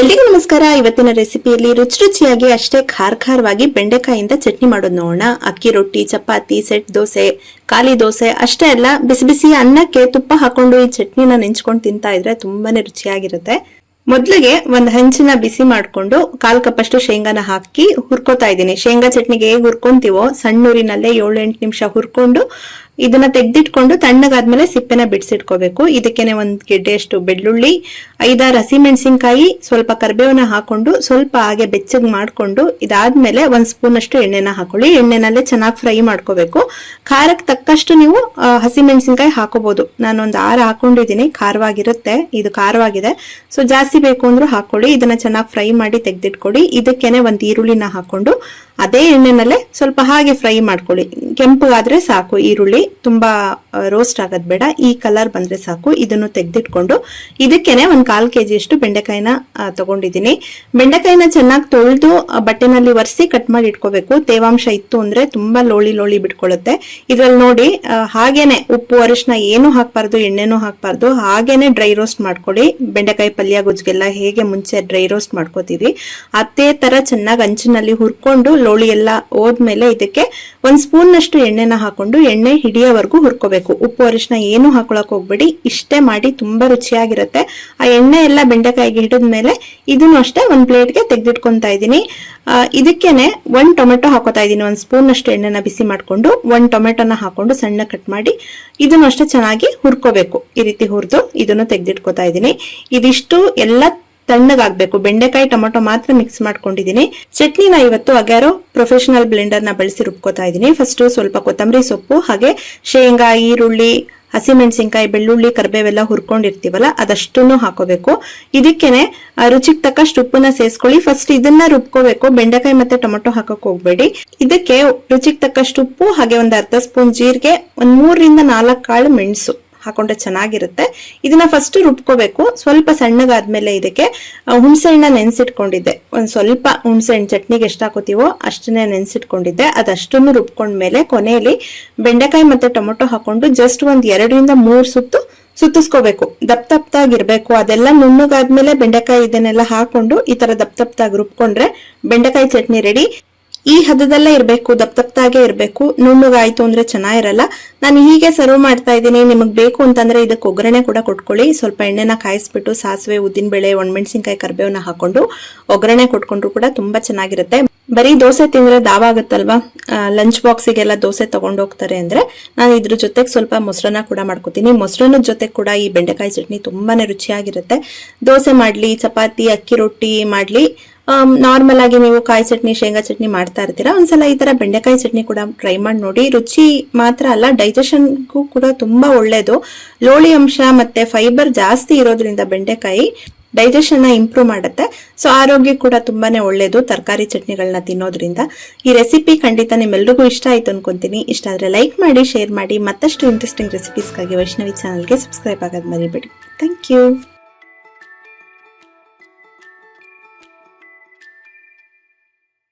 ಎಲ್ರಿಗೂ ನಮಸ್ಕಾರ. ಇವತ್ತಿನ ರೆಸಿಪಿಯಲ್ಲಿ ರುಚಿ ರುಚಿಯಾಗಿ ಅಷ್ಟೇ ಖಾರ ಖಾರವಾಗಿ ಬೆಂಡೆಕಾಯಿಂದ ಚಟ್ನಿ ಮಾಡೋದು ನೋಡೋಣ. ಅಕ್ಕಿ ರೊಟ್ಟಿ, ಚಪಾತಿ, ಸೆಟ್ ದೋಸೆ, ಖಾಲಿ ದೋಸೆ ಅಷ್ಟೇ ಅಲ್ಲ, ಬಿಸಿ ಬಿಸಿ ಅನ್ನಕ್ಕೆ ತುಪ್ಪ ಹಾಕೊಂಡು ಈ ಚಟ್ನಿನ ನೆಂಚ್ಕೊಂಡು ತಿಂತಾ ಇದ್ರೆ ತುಂಬಾನೇ ರುಚಿಯಾಗಿರುತ್ತೆ. ಮೊದ್ಲಿಗೆ ಒಂದ್ ಹಂಚಿನ ಬಿಸಿ ಮಾಡ್ಕೊಂಡು ಕಾಲ್ ಕಪ್ಪಷ್ಟು ಶೇಂಗಾನ ಹಾಕಿ ಹುರ್ಕೋತಾ ಇದ್ದೀನಿ. ಶೇಂಗಾ ಚಟ್ನಿಗೆ ಹೇಗೆ ಹುರ್ಕೊಂತೀವೋ ಸಣ್ಣೂರಿನಲ್ಲೇ ಏಳು ಎಂಟು ನಿಮಿಷ ಹುರ್ಕೊಂಡು ಇದನ್ನ ತೆಗೆದಿಟ್ಕೊಂಡು ತಣ್ಣಗಾದ್ಮೇಲೆ ಸಿಪ್ಪೆನ ಬಿಡಿಸಿಟ್ಕೋಬೇಕು. ಇದಕ್ಕೇನೆ ಒಂದ್ ಗೆಡ್ಡೆಯಷ್ಟು ಬೆಳ್ಳುಳ್ಳಿ, ಐದಾರು ಹಸಿಮೆಣಸಿನ್ಕಾಯಿ, ಸ್ವಲ್ಪ ಕರಿಬೇವನ್ನ ಹಾಕೊಂಡು ಸ್ವಲ್ಪ ಹಾಗೆ ಬೆಚ್ಚಗೆ ಮಾಡಿಕೊಂಡು ಇದಾದ್ಮೇಲೆ ಒಂದ್ ಸ್ಪೂನ್ ಅಷ್ಟು ಎಣ್ಣೆನ ಹಾಕೊಳ್ಳಿ. ಎಣ್ಣೆನಲ್ಲೇ ಚೆನ್ನಾಗಿ ಫ್ರೈ ಮಾಡ್ಕೋಬೇಕು. ಖಾರಕ್ಕೆ ತಕ್ಕಷ್ಟು ನೀವು ಹಸಿ ಹಸಿಮೆಣಸಿನ್ಕಾಯಿ ಹಾಕೋಬಹುದು ನಾನೊಂದು ಆರ ಹಾಕೊಂಡಿದ್ದೀನಿ. ಖಾರವಾಗಿರುತ್ತೆ. ಇದು ಖಾರವಾಗಿದೆ. ಸೊ, ಜಾಸ್ತಿ ಬೇಕು ಅಂದ್ರೂ ಹಾಕೊಳ್ಳಿ. ಇದನ್ನ ಚೆನ್ನಾಗಿ ಫ್ರೈ ಮಾಡಿ ತೆಗೆದಿಟ್ಕೊಡಿ. ಇದಕ್ಕೆನೆ ಒಂದ್ ಈರುಳ್ಳಿನ ಹಾಕೊಂಡು ಅದೇ ಎಣ್ಣೆನಲ್ಲೇ ಸ್ವಲ್ಪ ಹಾಗೆ ಫ್ರೈ ಮಾಡ್ಕೊಳ್ಳಿ. ಕೆಂಪಗಾದ್ರೆ ಸಾಕು, ಈರುಳ್ಳಿ ತುಂಬಾ ರೋಸ್ಟ್ ಆಗದ್ ಬೇಡ. ಈ ಕಲರ್ ಬಂದ್ರೆ ಸಾಕು. ಇದನ್ನು ತೆಗ್ದಿಟ್ಕೊಂಡು ಇದಕ್ಕೇನೆ ಒಂದ್ ಕಾಲ್ ಕೆಜಿ ಅಷ್ಟು ಬೆಂಡೆಕಾಯಿನ ತಗೊಂಡಿದ್ದೀನಿ. ಬೆಂಡೆಕಾಯಿನ ಚೆನ್ನಾಗಿ ತೊಳೆದು ಬಟ್ಟೆನಲ್ಲಿ ಒರೆಸಿ ಕಟ್ ಮಾಡಿ ಇಟ್ಕೋಬೇಕು. ತೇವಾಂಶ ಇತ್ತು ಅಂದ್ರೆ ತುಂಬಾ ಲೋಳಿ ಲೋಳಿ ಬಿಟ್ಕೊಳ್ಳುತ್ತೆ. ಇದ್ರಲ್ಲಿ ನೋಡಿ ಹಾಗೇನೆ ಉಪ್ಪು ಅರಿಶಿನ ಏನು ಹಾಕ್ಬಾರ್ದು, ಎಣ್ಣೆನೂ ಹಾಕ್ಬಾರ್ದು. ಹಾಗೇನೆ ಡ್ರೈ ರೋಸ್ಟ್ ಮಾಡ್ಕೊಳ್ಳಿ. ಬೆಂಡೆಕಾಯಿ ಪಲ್ಯ ಗುಜ್ಗೆಲ್ಲ ಹೇಗೆ ಮುಂಚೆ ಡ್ರೈ ರೋಸ್ಟ್ ಮಾಡ್ಕೋತೀವಿ, ಅದೇ ತರ ಚೆನ್ನಾಗಿ ಅಂಚಿನಲ್ಲಿ ಹುರ್ಕೊಂಡು ಲೋಳಿ ಎಲ್ಲ ಹೋದ್ಮೇಲೆ ಇದಕ್ಕೆ ಒಂದ್ ಸ್ಪೂನ್ ನಷ್ಟು ಎಣ್ಣೆನ ಹಾಕೊಂಡು ಎಣ್ಣೆ ಹಿಡಿಯೋವರೆಗೂ ಹುರ್ಕೋಬೇಕು. ಉಪ್ಪು ಅರಿಶಿನ ಏನು ಹಾಕೊಳಕ್ ಹೋಗ್ಬೇಡಿ. ಇಷ್ಟೇ ಮಾಡಿ ತುಂಬಾ ರುಚಿಯಾಗಿರುತ್ತೆ. ಆ ಎಣ್ಣೆ ಎಲ್ಲ ಬೆಂಡೆಕಾಯಿಗೆ ಹಿಡಿದ್ಮೇಲೆ ಇದನ್ನು ಅಷ್ಟೇ ಒಂದ್ ಪ್ಲೇಟ್ಗೆ ತೆಗೆದಿಟ್ಕೊಂತಾ ಇದೀನಿ ಇದಕ್ಕೇನೆ ಒಂದ್ ಟೊಮೆಟೊ ಹಾಕೋತಾ ಇದೀನಿ ಒಂದ್ ಸ್ಪೂನ್ ಅಷ್ಟು ಎಣ್ಣೆನ ಬಿಸಿ ಮಾಡ್ಕೊಂಡು ಒಂದ್ ಟೊಮೆಟೊನ ಹಾಕೊಂಡು ಸಣ್ಣ ಕಟ್ ಮಾಡಿ ಇದನ್ನು ಅಷ್ಟೇ ಚೆನ್ನಾಗಿ ಹುರ್ಕೋಬೇಕು. ಈ ರೀತಿ ಹುರಿದು ಇದನ್ನು ತೆಗೆದಿಟ್ಕೋತಾ ಇದ್ದೀನಿ. ಇದಿಷ್ಟು ಎಲ್ಲ ತಣ್ಣಗಾಗ್ಬೇಕು. ಬೆಂಡೆಕಾಯಿ ಟೊಮೊಟೊ ಮಾತ್ರ ಮಿಕ್ಸ್ ಮಾಡ್ಕೊಂಡಿದ್ದೀನಿ. ಚಟ್ನಿನ ಇವತ್ತು ಅಗ್ಯಾರೋ ಪ್ರೊಫೆಷನಲ್ ಬ್ಲೆಂಡರ್ನ ಬಳಸಿ ರುಬ್ಕೋತಾ ಇದ್ದೀನಿ. ಫಸ್ಟ್ ಸ್ವಲ್ಪ ಕೊತ್ತಂಬರಿ ಸೊಪ್ಪು, ಹಾಗೆ ಶೇಂಗಾ, ಈರುಳ್ಳಿ, ಹಸಿಮೆಣಸಿನ್ಕಾಯಿ, ಬೆಳ್ಳುಳ್ಳಿ, ಕರಿಬೇವೆಲ್ಲ ಹುರ್ಕೊಂಡಿರ್ತೀವಲ್ಲ, ಅದಷ್ಟನ್ನು ಹಾಕೋಬೇಕು. ಇದಕ್ಕೇನೆ ರುಚಿಗೆ ತಕ್ಕಷ್ಟು ಉಪ್ಪನ್ನ ಸೇರಿಸ್ಕೊಳ್ಳಿ ಫಸ್ಟ್ ಇದನ್ನ ರುಬ್ಕೋಬೇಕು. ಬೆಂಡೆಕಾಯಿ ಮತ್ತೆ ಟೊಮೊಟೊ ಹಾಕಕ್ ಹೋಗ್ಬೇಡಿ. ಇದಕ್ಕೆ ರುಚಿಗೆ ತಕ್ಕಷ್ಟು ಉಪ್ಪು, ಹಾಗೆ ಒಂದ್ ಅರ್ಧ ಸ್ಪೂನ್ ಜೀರಿಗೆ, ಒಂದ್ ಮೂರರಿಂದ ನಾಲ್ಕು ಕಾಳು ಮೆಣಸು. ಹಾಕೊಂಡ್ರೆ ಚೆನ್ನಾಗಿರುತ್ತೆ. ಇದನ್ನ ಫಸ್ಟ್ ರುಬ್ಕೋಬೇಕು. ಸ್ವಲ್ಪ ಸಣ್ಣಗಾದ್ಮೇಲೆ ಇದಕ್ಕೆ ಹುಣಸೆ ಹಣ್ಣ ನೆನ್ಸಿಟ್ಕೊಂಡಿದ್ದೆ. ಒಂದ್ ಸ್ವಲ್ಪ ಹುಣಸೆಹಣ್ಣು ಚಟ್ನಿಗೆ ಎಷ್ಟು ಹಾಕೋತೀವೋ ಅಷ್ಟನ್ನೇ ನೆನ್ಸಿಟ್ಕೊಂಡಿದ್ದೆ. ಅದಷ್ಟನ್ನು ರುಬ್ಕೊಂಡ್ಮೇಲೆ ಕೊನೆಯಲ್ಲಿ ಬೆಂಡೆಕಾಯಿ ಮತ್ತೆ ಟೊಮೊಟೊ ಹಾಕೊಂಡು ಜಸ್ಟ್ ಒಂದ್ ಎರಡರಿಂದ ಮೂರ್ ಸುತ್ತು ಸುತ್ತಿಸ್ಕೋಬೇಕು. ದಪ್ಪ ದಪ್ತಾಗಿರ್ಬೇಕು ಅದೆಲ್ಲ ನುಣ್ಣಗಾದ್ಮೇಲೆ ಬೆಂಡೆಕಾಯಿ ಇದನ್ನೆಲ್ಲ ಹಾಕೊಂಡು ಈ ತರ ದಪ್ಪ ದಪ್ತಾಗಿ ರುಬ್ಕೊಂಡ್ರೆ ಬೆಂಡೆಕಾಯಿ ಚಟ್ನಿ ರೆಡಿ ಈ ಹದದಲ್ಲೇ ಇರಬೇಕು, ದಪ್ಪ ದಪ್ತಾಗೆ ಇರಬೇಕು, ನುಣ್ಣಗಾಯ್ತು ಅಂದ್ರೆ ಚೆನ್ನಾಗಿರಲ್ಲ. ನಾನು ಹೀಗೆ ಸರ್ವ್ ಮಾಡ್ತಾ ಇದ್ದೀನಿ, ನಿಮಗೆ ಬೇಕು ಅಂತಂದ್ರೆ ಇದಕ್ಕೆ ಒಗ್ಗರಣೆ ಕೂಡ ಕೊಟ್ಕೊಳ್ಳಿ. ಸ್ವಲ್ಪ ಎಣ್ಣೆನ ಕಾಯಿಸ್ಬಿಟ್ಟು ಸಾಸಿವೆ ಉದ್ದಿನಬೇಳೆ ಒಣಮೆಣಸಿನ್ಕಾಯಿ ಕರಿಬೇವನ್ನ ಹಾಕೊಂಡು ಒಗ್ಗರಣೆ ಕೊಟ್ಕೊಂಡ್ರು ಕೂಡ ತುಂಬಾ ಚೆನ್ನಾಗಿರುತ್ತೆ. ಬರೀ ದೋಸೆ ತಿಂದ್ರೆ ದಾವ ಆಗುತ್ತಲ್ವಾ? ಲಂಚ್ ಬಾಕ್ಸಿಗೆಲ್ಲ ದೋಸೆ ತಗೊಂಡೋಗ್ತಾರೆ ಅಂದ್ರೆ ನಾನು ಇದ್ರ ಜೊತೆಗೆ ಸ್ವಲ್ಪ ಮೊಸರನ್ನ ಕೂಡ ಮಾಡ್ಕೋತೀನಿ. ಮೊಸರನ್ನ ಜೊತೆ ಕೂಡ ಈ ಬೆಂಡೆಕಾಯಿ ಚಟ್ನಿ ತುಂಬಾನೇ ರುಚಿಯಾಗಿರುತ್ತೆ. ದೋಸೆ ಮಾಡ್ಲಿ, ಚಪಾತಿ, ಅಕ್ಕಿ ರೊಟ್ಟಿ ಮಾಡ್ಲಿ. ನಾರ್ಮಲ್ ಆಗಿ ನೀವು ಕಾಯಿ ಚಟ್ನಿ, ಶೇಂಗಾ ಚಟ್ನಿ ಮಾಡ್ತಾ ಇರ್ತೀರಾ? ಒಂದ್ಸಲ ಈ ತರ ಬೆಂಡೆಕಾಯಿ ಚಟ್ನಿ ಕೂಡ ಟ್ರೈ ಮಾಡಿ ನೋಡಿ. ರುಚಿ ಮಾತ್ರ ಅಲ್ಲ ಡೈಜೆಷನ್ಗೂ ಕೂಡ ತುಂಬಾ ಒಳ್ಳೇದು. ಲೋಳಿ ಅಂಶ ಮತ್ತೆ ಫೈಬರ್ ಜಾಸ್ತಿ ಇರೋದ್ರಿಂದ ಬೆಂಡೆಕಾಯಿ ಡೈಜೆಷನ್ನ ಇಂಪ್ರೂವ್ ಮಾಡುತ್ತೆ. ಸೊ ಆರೋಗ್ಯ ಕೂಡ ತುಂಬಾನೇ ಒಳ್ಳೇದು ತರಕಾರಿ ಚಟ್ನಿಗಳನ್ನ ತಿನ್ನೋದ್ರಿಂದ. ಈ ರೆಸಿಪಿ ಖಂಡಿತ ನಿಮ್ಮೆಲ್ರಿಗೂ ಇಷ್ಟ ಆಯ್ತು ಅನ್ಕೊಂತೀನಿ. ಇಷ್ಟ ಆದ್ರೆ ಲೈಕ್ ಮಾಡಿ ಶೇರ್ ಮಾಡಿ. ಮತ್ತಷ್ಟು ಇಂಟ್ರೆಸ್ಟಿಂಗ್ ರೆಸಿಪೀಸ್ಗಾಗಿ ವೈಷ್ಣವಿ ಚಾನಲ್ಗೆ ಸಬ್ಸ್ಕ್ರೈಬ್ ಆಗೋದು ಮರಿಬೇಡಿ. Thank you